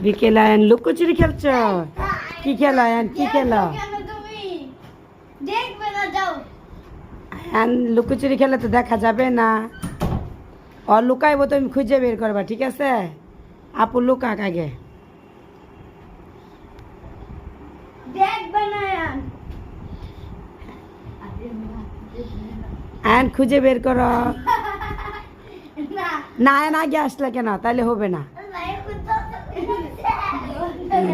বিকেলে আয়ান লুকোচুরি খেলছ? কি খেলা আয়ান? কি খেলা? আয়ান লুকোচুরি খেলে তো দেখা যাবে না। ও লুকাইবো তুমি খুঁজে বের করবা ঠিক আছে? আপু লুকাক আগে। আয়ান। খুঁজে বের করো। না। না আয়ান আগে আসলে কেন? তাহলে হবে না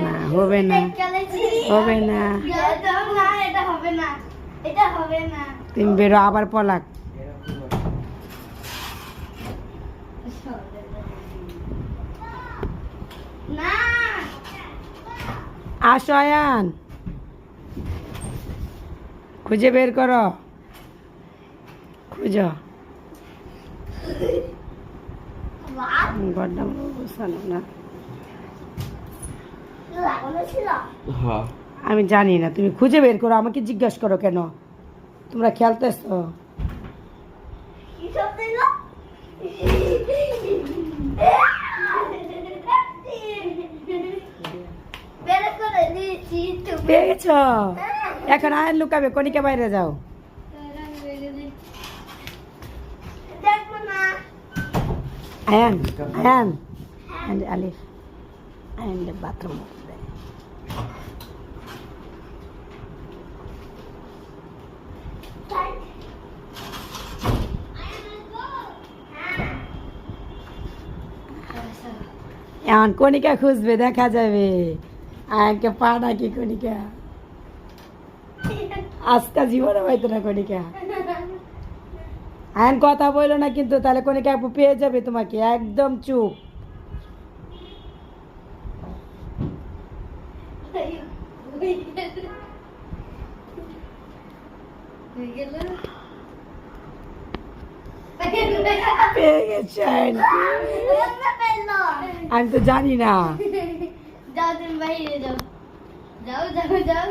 না হবে না। হবে না। তুমি বেরো আবার পলাক। না আসো আয়ান। খুঁজে বের করো। খুঁজো। গড্ডা বসানো না। হ্যাঁ। আমি জানি না তুমি খুঁজে বের করো আমাকে জিজ্ঞাসা করো কেন? তোমরা খেয়াল কি সব দিল? বের করে দিয়েছি তুমি। পেয়ে গেছো? এখন আয়ান লুকাবে কনিকে বাইরে যাও। Ayaan Ayaan. and Alif and the bathroom এখন কণিকা খুঁজবে, দেখা যাবে। আয়ানকে পা নাকি কণিকা। আজকা জীবনে হয়তো না কণিকা। আয়ন কথা বলল না কিন্তু, তাহলে কণিকা আপু পেয়ে যাবে তোমাকে, একদম চুপ। পেয়ে গেছে আয়ন আমি তো জানি না যাও তুমি বাইরে যাও যাও যাও যাও